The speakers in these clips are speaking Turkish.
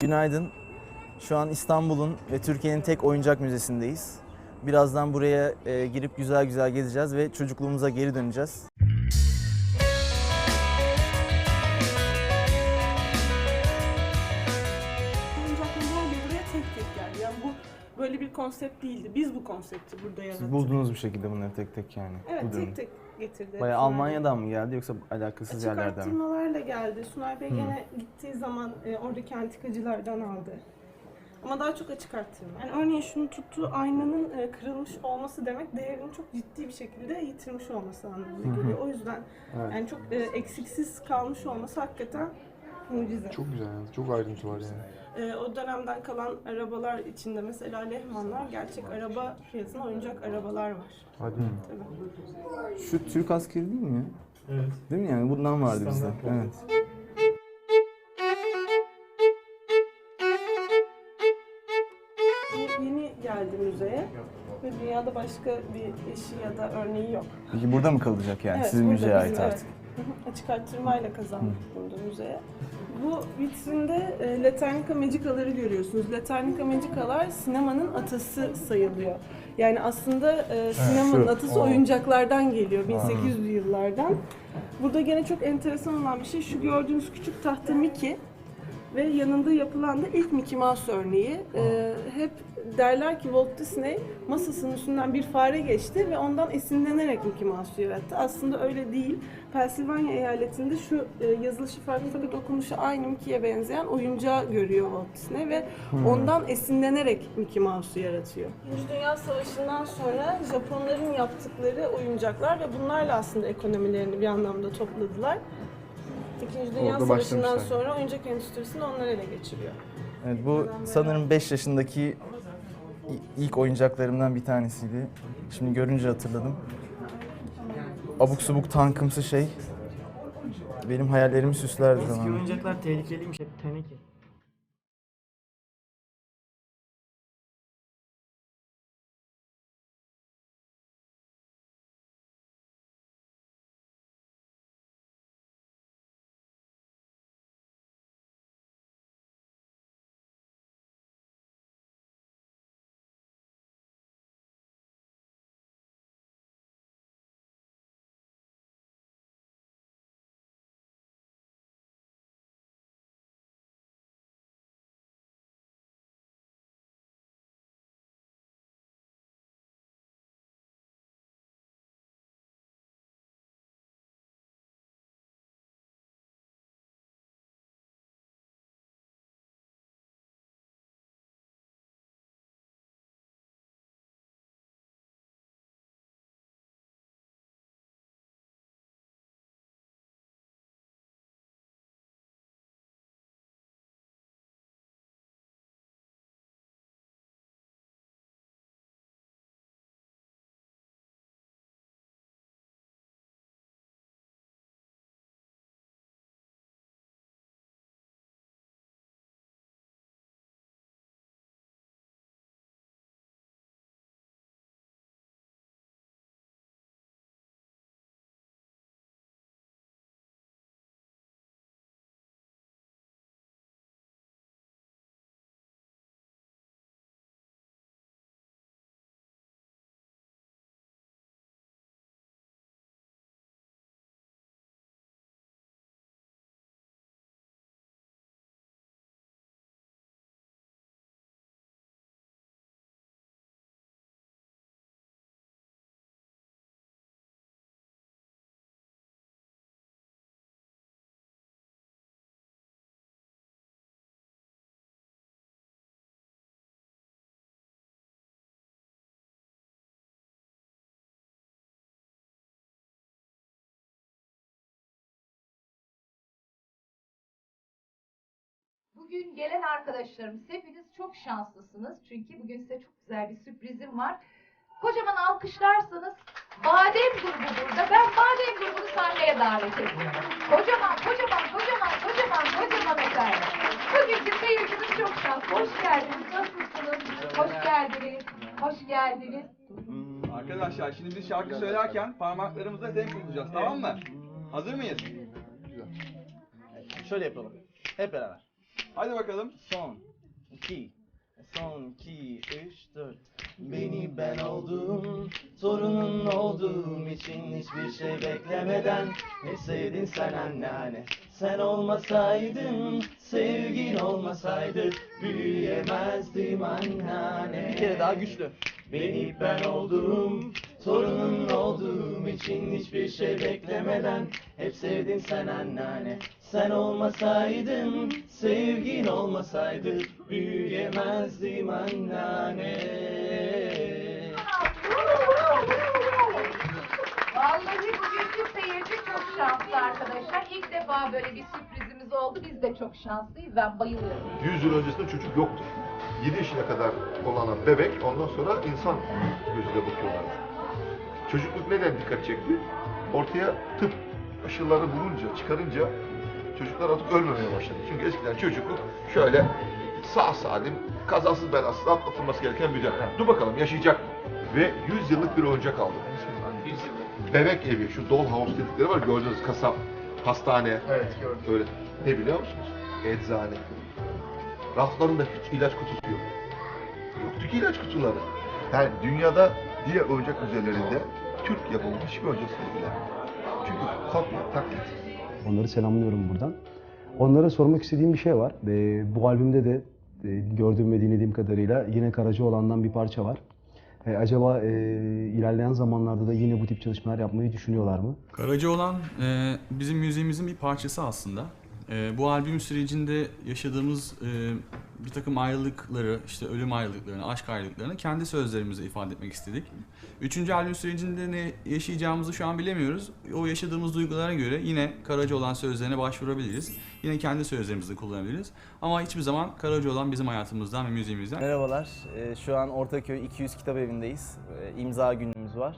Günaydın. Şu an İstanbul'un ve Türkiye'nin tek oyuncak müzesindeyiz. Birazdan buraya e, girip güzel güzel gezeceğiz ve çocukluğumuza geri döneceğiz. Oyuncakların her biri buraya tek tek geldi. Yani bu böyle bir konsept değildi. Biz bu konsepti burada yarattık. Siz buldunuz bir şekilde bunları tek tek yani. Evet bu tek tek getirdi. Bayağı hepsini. Almanya'dan mı geldi yoksa alakasız Açık yerlerden mi? arttırmalarla geldi. Sunay Bey gene gittiği zaman e, oradaki antikacılardan aldı. Ama daha çok açık arttırma. Yani örneğin şunu tuttuğu aynanın e, kırılmış olması demek değerini çok ciddi bir şekilde yitirmiş olması anlamına geliyor. O yüzden yani çok e, eksiksiz kalmış olması hakikaten mucize. Çok güzel yani. Çok ayrıntı var yani. Ee, o dönemden kalan arabalar içinde mesela Lehmanlar gerçek araba fiyatına oyuncak arabalar var. Hadi. Tabii. Şu Türk askeri değil mi? Evet. Değil mi yani? Bundan vardı bizde. Standart. Evet. Bu yeni geldi müzeye ve dünyada başka bir eşi ya da örneği yok. Peki burada mı kalacak yani? Evet, Sizin burada müzeye ait artık. evet. Hı hı, Açık arttırmayla kazandık bunu da müzeye. Bu vitrinde e, Laternica Magica'ları görüyorsunuz. Laternica Magica'lar sinemanın atası sayılıyor. Yani aslında e, sinemanın şu, atası o. oyuncaklardan geliyor 1800'lü yıllardan. Burada gene çok enteresan olan bir şey şu gördüğünüz küçük tahta Mickey ve yanında yapılan da ilk Mickey Mouse örneği. Ee, hep derler ki Walt Disney masasının üstünden bir fare geçti ve ondan esinlenerek Mickey Mouse'u yarattı. Aslında öyle değil. Pensilvanya eyaletinde şu e, yazılışı farklı fakat okunuşu aynı Mickey'ye benzeyen oyuncağı görüyor Walt Disney ve ondan esinlenerek Mickey Mouse'u yaratıyor. İkinci Dünya Savaşı'ndan sonra Japonların yaptıkları oyuncaklar ve bunlarla aslında ekonomilerini bir anlamda topladılar. İkinci Dünya Orada Savaşı'ndan başlamışlar. sonra oyuncak endüstrisini onlar ele geçiriyor. Evet bu sanırım 5 yaşındaki ilk oyuncaklarımdan bir tanesiydi. Şimdi görünce hatırladım. Abuk subuk tankımsı şey benim hayallerimi süslerdi Eski zamanında. oyuncaklar tehlikeliymiş hep teneke. Bugün gelen arkadaşlarımız hepiniz çok şanslısınız. Çünkü bugün size çok güzel bir sürprizim var. Kocaman alkışlarsanız Badem grubu burada. Ben Badem grubunu sahneye davet ediyorum. Kocaman, kocaman, kocaman, kocaman, kocaman efendim. Bugünkü seyircimiz çok şanslı. Hoş geldiniz. Nasılsınız? Hoş geldiniz. Hoş geldiniz. Arkadaşlar şimdi biz şarkı söylerken parmaklarımızla denk tutacağız tamam mı? Hazır mıyız? Şöyle yapalım. Hep beraber. Hadi bakalım. Son, iki, son, iki, üç, dört. Beni ben oldum, torunun olduğum için hiçbir şey beklemeden Ne sevdin sen anneanne, sen olmasaydın, sevgin olmasaydı Büyüyemezdim anneanne Bir kere daha güçlü. Beni ben oldum, torunun olduğum için hiçbir şey beklemeden Hep sevdin sen anneanne, sen olmasaydın, sevgin olmasaydı Büyüyemezdim anneanne Vallahi bugünkü seyirci çok şanslı arkadaşlar. İlk defa böyle bir sürprizimiz oldu. Biz de çok şanslıyız. Ben bayılıyorum. 100 yıl öncesinde çocuk yoktu. 7 yaşına kadar olana bebek, ondan sonra insan gözüyle bakıyorlardı. Çocukluk neden dikkat çekti? Ortaya tıp aşıları bulunca, çıkarınca çocuklar artık ölmemeye başladı. Çünkü eskiden çocukluk şöyle sağ salim, kazasız belasız atlatılması gereken bir dönem. Dur bakalım yaşayacak mı? Ve 100 yıllık bir oyuncak aldı. Bebek evi, şu dollhouse dedikleri var gördünüz kasap, hastane. Evet gördüm. Öyle. Ne biliyor musunuz? Eczane. Raflarında hiç ilaç kutusu yok. Yoktu ki ilaç kutuları. Yani dünyada diğer oyuncak müzelerinde Türk yapımı hiçbir oyuncak sergiler. Çünkü kopya, taklit. Onları selamlıyorum buradan. Onlara sormak istediğim bir şey var. Ve bu albümde de e, gördüğüm ve dinlediğim kadarıyla yine Karacaoğlan'dan bir parça var. E, acaba e, ilerleyen zamanlarda da yine bu tip çalışmalar yapmayı düşünüyorlar mı? Karacaoğlan e, bizim müziğimizin bir parçası aslında. E, bu albüm sürecinde yaşadığımız e, bir takım ayrılıkları, işte ölüm ayrılıklarını, aşk ayrılıklarını kendi sözlerimizle ifade etmek istedik. Üçüncü albüm sürecinde ne yaşayacağımızı şu an bilemiyoruz. O yaşadığımız duygulara göre yine Karacaoğlan sözlerine başvurabiliriz. Yine kendi sözlerimizi kullanabiliriz. Ama hiçbir zaman Karacaoğlan bizim hayatımızdan ve müziğimizden Merhabalar, Ee, şu an Ortaköy 200 Kitap Evi'ndeyiz. Ee, İmza günümüz var.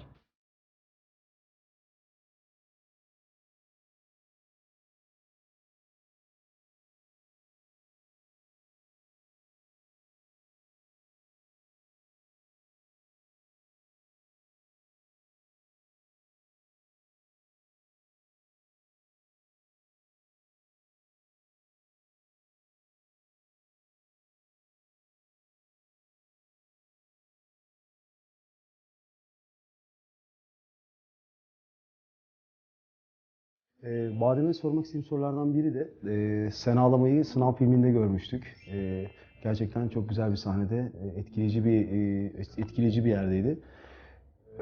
E, Badem'e sormak istediğim sorulardan biri de e, Sen Ağlamayı sınav filminde görmüştük. E, gerçekten çok güzel bir sahnede, e, etkileyici bir e, etkileyici bir yerdeydi.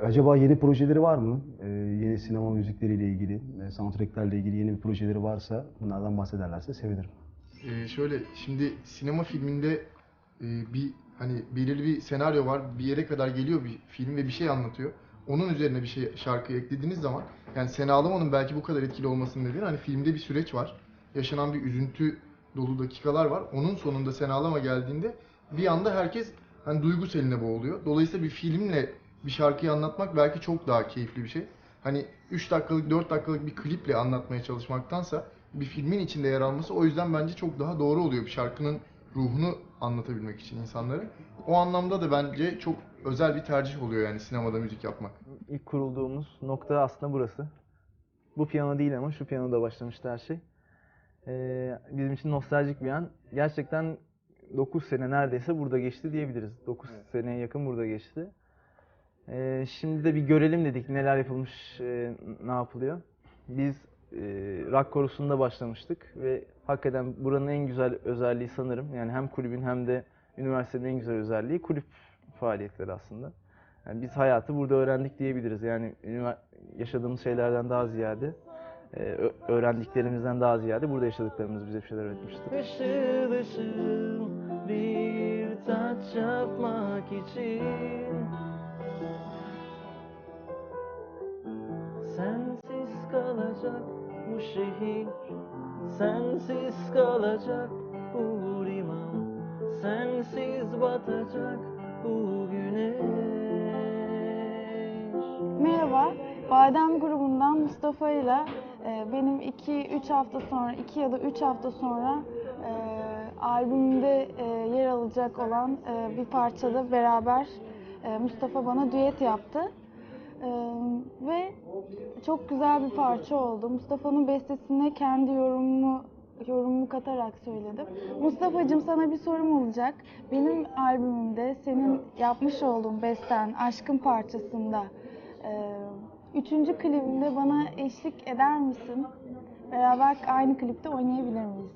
Acaba yeni projeleri var mı? E, yeni sinema müzikleriyle ilgili, e, soundtracklerle ilgili yeni bir projeleri varsa bunlardan bahsederlerse sevinirim. Ee, şöyle şimdi sinema filminde e, bir hani belirli bir senaryo var. Bir yere kadar geliyor bir film ve bir şey anlatıyor. Onun üzerine bir şey şarkı eklediğiniz zaman yani Sen Ağlama'nın belki bu kadar etkili olmasının nedeni hani filmde bir süreç var. Yaşanan bir üzüntü dolu dakikalar var. Onun sonunda Sen Ağlama geldiğinde bir anda herkes hani duygu seline boğuluyor. Dolayısıyla bir filmle bir şarkıyı anlatmak belki çok daha keyifli bir şey. Hani 3 dakikalık 4 dakikalık bir kliple anlatmaya çalışmaktansa bir filmin içinde yer alması o yüzden bence çok daha doğru oluyor bir şarkının ruhunu anlatabilmek için insanlara. O anlamda da bence çok özel bir tercih oluyor yani sinemada müzik yapmak. İlk kurulduğumuz nokta aslında burası. Bu piyano değil ama şu piyanoda başlamıştı her şey. Ee, bizim için nostaljik bir an. Gerçekten 9 sene neredeyse burada geçti diyebiliriz. 9 seneye yakın burada geçti. Ee, şimdi de bir görelim dedik neler yapılmış, e, ne yapılıyor. Biz rock korusunda başlamıştık ve hakikaten buranın en güzel özelliği sanırım yani hem kulübün hem de üniversitenin en güzel özelliği kulüp faaliyetleri aslında. Yani biz hayatı burada öğrendik diyebiliriz. Yani yaşadığımız şeylerden daha ziyade, e, öğrendiklerimizden daha ziyade burada yaşadıklarımız bize bir şeyler öğretmiştir. Işıl ışıl Sensiz kalacak bu liman Sensiz batacak bu güneş Merhaba, Badem grubundan Mustafa ile e, benim 2-3 hafta sonra, 2 ya da 3 hafta sonra e, albümümde e, yer alacak olan e, bir parçada beraber e, Mustafa bana düet yaptı. E, ve çok güzel bir parça oldu. Mustafa'nın bestesine kendi yorumumu yorumumu katarak söyledim. Mustafa'cığım sana bir sorum olacak. Benim albümümde senin yapmış olduğun besten Aşkın parçasında e, üçüncü klibimde bana eşlik eder misin? Beraber aynı klipte oynayabilir miyiz?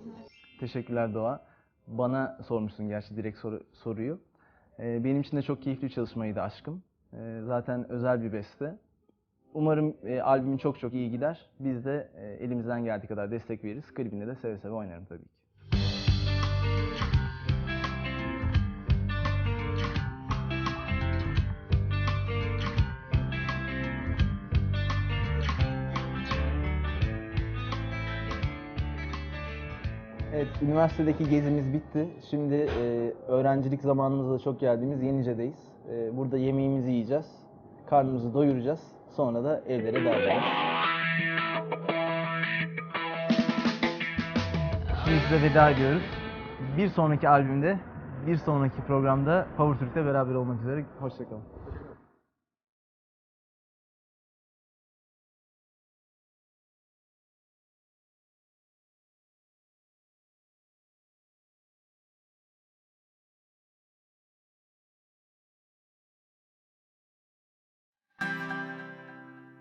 Teşekkürler Doğa. Bana sormuşsun gerçi direkt soru, soruyu. Ee, benim için de çok keyifli bir çalışmaydı Aşkım. Ee, zaten özel bir beste. Umarım e, albümün çok çok iyi gider. Biz de e, elimizden geldiği kadar destek veririz. Klibinde de seve seve oynarım tabii ki. Evet, üniversitedeki gezimiz bitti. Şimdi e, öğrencilik zamanımızda çok geldiğimiz Yenice'deyiz. E, burada yemeğimizi yiyeceğiz, karnımızı doyuracağız. Sonra da evlere dağılacağız. Şimdi size veda ediyoruz. Bir sonraki albümde, bir sonraki programda Power Türk'te beraber olmak üzere. Hoşçakalın.